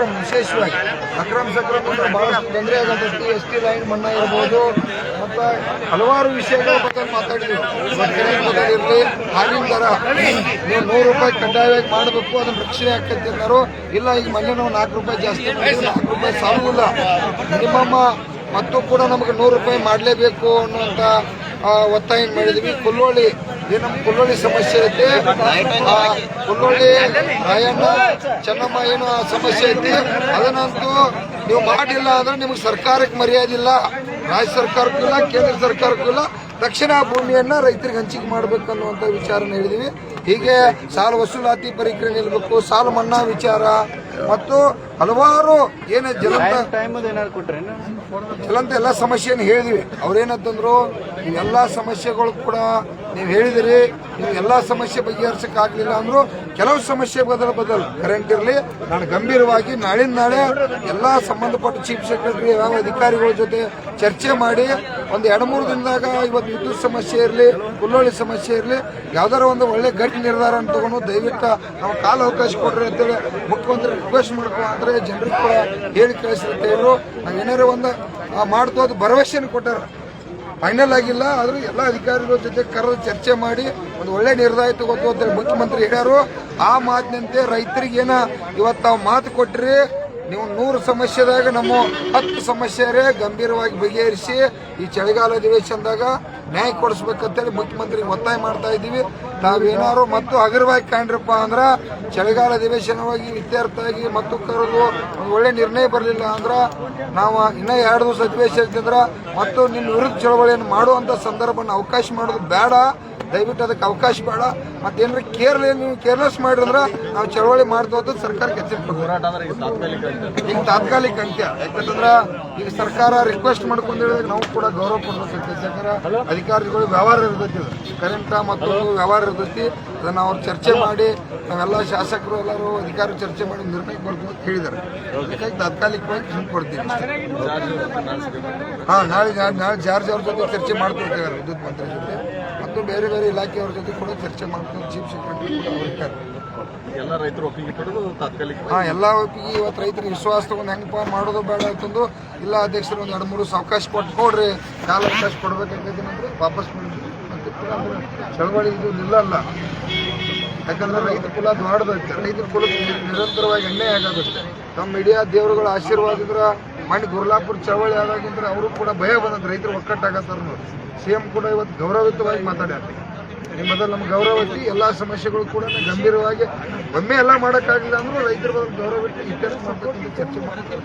ಅಕ್ರಮ, ವಿಶೇಷವಾಗಿ. ಅಕ್ರಮ ಸಕ್ರಮ ಅಂದ್ರೆ ಬಹಳಷ್ಟು ತೊಂದರೆ ಆಗತೈತಿ ಎಸ್ ಟಿ ಲೈನ್ ಮನ್ನಾ ಇರ್ಬೋದು. ಮತ್ತು ಹಲವಾರು ವಿಷಯಗಳ ಬಗ್ಗೆ ಮಾತಾಡಿದ್ವಿ ಇರಲಿ ಹಾಲಿನ ದರ. ನೀವು ನೂರು ರೂಪಾಯಿ ಕಡ್ಡಾಯವಾಗಿ ಮಾಡಬೇಕು, ಅದನ್ನು ರಕ್ಷಣೆ ಅನ್ನೋರು ಇಲ್ಲ, ಈಗ ಮೊನ್ನೆ ನಾವು ನಾಲ್ಕು ರೂಪಾಯಿ ಜಾಸ್ತಿ ನಾಲ್ಕು ರೂಪಾಯಿ ಸಾಲುವುದಿಲ್ಲ. ಮಿನಿಮಮ್ ಮತ್ತು ಕೂಡ ನಮಗೆ ನೂರು ರೂಪಾಯಿ ಮಾಡಲೇಬೇಕು ಅನ್ನುವಂಥ ಒತ್ತಾಯ ಮಾಡಿದ್ವಿ. ಕುಲ್ಲೋಳಿ ಏನು ನಮ್ಮ ಕುಲ್ಲೋಳಿ ಸಮಸ್ಯೆ ಐತಿ. ಕುಲ್ಲೊಳ್ಳಿ ಕುಲ್ಲೋಳಿ ರಾಯಣ್ಣ, ಚೆನ್ನಮ್ಮ ಏನು ಸಮಸ್ಯೆ ಐತಿ, ಅದನ್ನಂತೂ ನೀವು ಮಾಡಿಲ್ಲ ಅಂದ್ರೆ ನಿಮಗೆ ಸರ್ಕಾರಕ್ಕೆ ಮರ್ಯಾದೆ ಇಲ್ಲ. ರಾಜ್ಯ ಸರ್ಕಾರಕ್ಕೂ ಇಲ್ಲ, ಕೇಂದ್ರ ಸರ್ಕಾರಕ್ಕೂ ಇಲ್ಲ. ದಕ್ಷಿಣ ಭೂಮಿಯನ್ನ ರೈತರಿಗೆ ಹಂಚಿಕೆ ಮಾಡ್ಬೇಕು ಅನ್ನುವಂತ ವಿಚಾರನ ಹೇಳಿದೀವಿ. ಹೀಗೆ ಸಾಲ ವಸೂಲಾತಿ ಪರಿಕ್ರಿಯೆ ನಿಲ್ಬೇಕು ಸಾಲ ಮನ್ನಾ ವಿಚಾರ ಮತ್ತು ಹಲವಾರು ಏನೇ ಜಲಂತ ಜಲಂತ ಎಲ್ಲ ಸಮಸ್ಯೆಯನ್ನು ಹೇಳಿದ್ವಿ. ಅವ್ರೇನಂತಂದ್ರು ಎಲ್ಲ ಸಮಸ್ಯೆಗಳು ಕೂಡ ನೀವು ಹೇಳಿದಿರಿ ನೀವು ಎಲ್ಲ ಸಮಸ್ಯೆ ಬಗೆಹರಿಸಕ್ ಆಗಲಿಲ್ಲ ಅಂದ್ರು ಕೆಲವು ಸಮಸ್ಯೆ ಬದಲು ಬದಲು ಕರೆಂಟ್ ಇರಲಿ ನಾನು ಗಂಭೀರವಾಗಿ ನಾಳಿನ ನಾಳೆ ಎಲ್ಲ ಸಂಬಂಧಪಟ್ಟ ಚೀಫ್ ಸೆಕ್ರೆಟರಿ ಯಾವ ಅಧಿಕಾರಿಗಳ ಜೊತೆ ಚರ್ಚೆ ಮಾಡಿ ಒಂದು ಎರಡು ಮೂರು ದಿನದಾಗ ಇವತ್ತು ವಿದ್ಯುತ್ ಸಮಸ್ಯೆ ಇರಲಿ, ಕುಲ್ಲೋಳಿ ಸಮಸ್ಯೆ ಇರಲಿ, ಯಾವ್ದಾರ ಒಂದು ಒಳ್ಳೆ ಗಟ್ಟಿ ನಿರ್ಧಾರ ಅಂತ ತಗೊಂಡು ದಯವಿಟ್ಟು ನಾವು ಕಾಲ ಅವಕಾಶ ಕೊಡ್ರಿ ಅಂತೇಳಿ ಮುಖ್ಯಮಂತ್ರಿ ರಿಕ್ವೆಸ್ಟ್ ಮಾಡ್ಕೊ ಅಂದರೆ ಜನರಿಗೆ ಕೂಡ ಹೇಳಿ ಕಳಿಸಿರುತ್ತೆ ಇವರು ನಾವು ಏನಾರು ಒಂದು ಮಾಡ್ತು ಅದು ಭರವಸೆಯನ್ನು ಕೊಟ್ಟಾರ. ಫೈನಲ್ ಆಗಿಲ್ಲ, ಆದರೂ ಎಲ್ಲ ಅಧಿಕಾರಿಗಳ ಜೊತೆ ಕರೆದು ಚರ್ಚೆ ಮಾಡಿ ಒಂದು ಒಳ್ಳೆ ನಿರ್ಧಾರ ತಗೋತು ಅಂತೇಳಿ ಮುಖ್ಯಮಂತ್ರಿ ಹೇಳ್ಯಾರು. ಆ ಮಾತಿನಂತೆ ರೈತರಿಗೆ ಏನ ಇವತ್ತು ತಾವು ಮಾತು ಕೊಟ್ರಿ. ನೀವು ನೂರು ಸಮಸ್ಯೆದಾಗ ನಮ್ಮ ಹತ್ತು ಸಮಸ್ಯೆ ಗಂಭೀರವಾಗಿ ಬಗೆಹರಿಸಿ ಈ ಚಳಿಗಾಲ ಅಧಿವೇಶನದಾಗ ನ್ಯಾಯ ಕೊಡಿಸ್ಬೇಕಂತೇಳಿ ಮುಖ್ಯಮಂತ್ರಿಗೆ ಒತ್ತಾಯ ಮಾಡ್ತಾ ಇದ್ದೀವಿ. ತಾವೇನಾದ್ರು ಮತ್ತು ಹಗುರವಾಗಿ ಕಾಣ್ರಪ್ಪ ಅಂದ್ರೆ ಚಳಿಗಾಲ ಅಧಿವೇಶನವಾಗಿ ವಿದ್ಯಾರ್ಥಿಯಾಗಿ ಮತ್ತು ಕರೆದು ಒಂದು ಒಳ್ಳೆ ನಿರ್ಣಯ ಬರಲಿಲ್ಲ ಅಂದ್ರೆ ನಾವು ಇನ್ನೂ ಎರಡು ದಿವಸ ಅಧಿವೇಶನ ಮತ್ತು ನಿನ್ನ ವಿರುದ್ಧ ಚಳವಳಿಯನ್ನು ಮಾಡುವಂಥ ಸಂದರ್ಭವನ್ನು ಅವಕಾಶ ಮಾಡೋದು ಬೇಡ. ದಯವಿಟ್ಟು ಅದಕ್ಕೆ ಅವಕಾಶ ಬೇಡ. ಮತ್ತೇನ್ರ ಕೇರ್ಲ ನೀವು ಕೇರ್ಲೆಸ್ ಮಾಡಿದ್ರೆ ನಾವು ಚಳವಳಿ ಮಾಡ್ತು ಸರ್ಕಾರ ಸರ್ಕಾರಕ್ಕೆ ಎಚ್ಚರಿಕೆ ಹೋರಾಟ ಅಂದ್ರೆ ಈಗ ತಾತ್ಕಾಲಿಕ ಅಂತ್ಯ. ಯಾಕಂತಂದ್ರ ಈಗ ಸರ್ಕಾರ ರಿಕ್ವೆಸ್ಟ್ ಮಾಡ್ಕೊಂಡು ಹೇಳಿದ್ರೆ ನಾವು ಕೂಡ ಗೌರವ ಕೊಡ್ಬೇಕು ಯಾಕಂದ್ರೆ ಅಧಿಕಾರಿಗಳು ವ್ಯವಹಾರ ಇರ್ತೈತಿ. ಕರೆಂಟ್ ಮತ್ತು ವ್ಯವಹಾರ ಇರ್ತೈತಿ. ಅದನ್ನ ಅವ್ರು ಚರ್ಚೆ ಮಾಡಿ ನಾವೆಲ್ಲ ಶಾಸಕರು ಎಲ್ಲರೂ ಅಧಿಕಾರಿ ಚರ್ಚೆ ಮಾಡಿ ನಿರ್ಣಯ ಬರ್ತೀವಿ ಅಂತ ಹೇಳಿದ್ದಾರೆ. ಅದಕ್ಕಾಗಿ ತಾತ್ಕಾಲಿಕವಾಗಿ ಹಿಂಗೆ ಹಾ ನಾಳೆ ನಾಳೆ ನಾಳೆ ಜಾರ್ಜ್ ಅವ್ರ ಜೊತೆ ಚರ್ಚೆ ಮಾಡ್ಕೊಡ್ತೇವೆ ವಿದ್ಯುತ್ ಮಂತ್ರಿ ಜೊತೆ. ಮತ್ತು ಬೇರೆ ಬೇರೆ ಇಲಾಖೆಯವ್ರ ಜೊತೆ ಕೂಡ ಚರ್ಚೆ ಮಾಡ್ಕೊಂಡು ಚೀಫ್ ಸೆಕ್ರೆಟರಿ ಕೂಡ ಅವ್ರು ಇರ್ತಾರೆ ಎಲ್ಲ ರೈತರು ಒಪ್ಪಿಗೆ ಪಡೆದು ತಾತ್ಕಾಲಿಕ ಹಾ ಎಲ್ಲ ಒಪ್ಪಿಗೆ ಇವತ್ತು ರೈತರಿಗೆ ವಿಶ್ವಾಸ ತಗೊಂಡು ಹೆಂಗಪ್ಪ ಮಾಡೋದು ಬೇಡ ಅಂತಂದು ಇಲ್ಲ ಅಧ್ಯಕ್ಷರು ಒಂದು ಎರಡು ಮೂರು ಸಾವಕಾಶ ಅವಕಾಶ ಕೊಟ್ಟು ನೋಡ್ರಿ ಕಾಲ ಅವಕಾಶ ಕೊಡ್ಬೇಕಾಗ್ತದೆ ಅಂದ್ರೆ ವಾಪಸ್ ಮಾಡಿದ್ವಿ ಮತ್ತೆ ಕೂಡ ಅಂದ್ರೆ ಚಳವಳಿ ಇದು ನಿಲ್ಲಲ್ಲ ಯಾಕಂದ್ರೆ ರೈತ ಕುಲ ದೊಡ್ಡದೈತೆ ರೈತರ ಕುಲಕ್ಕೆ ನಿರ- ನಿರಂತರವಾಗಿ ಅನ್ಯಾಯ ಆಗೋದೈತೆ ನಮ್ಮ ಮೀಡಿಯಾ ದೇವರುಗಳ ಆಶೀರ್ವಾದ ಇದ್ರ ಮಣ್ಣು ಗುರ್ಲಾಪುರ್ ಚಳವಳಿ ಆದಾಗಿಂದ್ರೆ ಅವರು ಕೂಡ ಭಯ ಬಂದದ್ದು. ರೈತರು ಒಕ್ಕಟ್ಟಾಗತ್ತಾರ ಸಿ ಎಂ ಕೂಡ ಇವತ್ತು ಗೌರವಯುತವಾಗಿ ಮಾತಾಡ್ಯಾರ. ನಿಮ್ಮ ಮೊದಲು ನಮ್ಮ ಗೌರವ ಎಲ್ಲಾ ಸಮಸ್ಯೆಗಳು ಕೂಡ ಗಂಭೀರವಾಗಿ ಒಮ್ಮೆ ಎಲ್ಲ ಮಾಡೋಕ್ಕಾಗಿಲ್ಲ ಅಂದ್ರೂ ರೈತರ ಬಗ್ಗೆ ಗೌರವ ಮಾಡ್ಕೊಂಡು ಚರ್ಚೆ ಮಾಡ್ತಾರೆ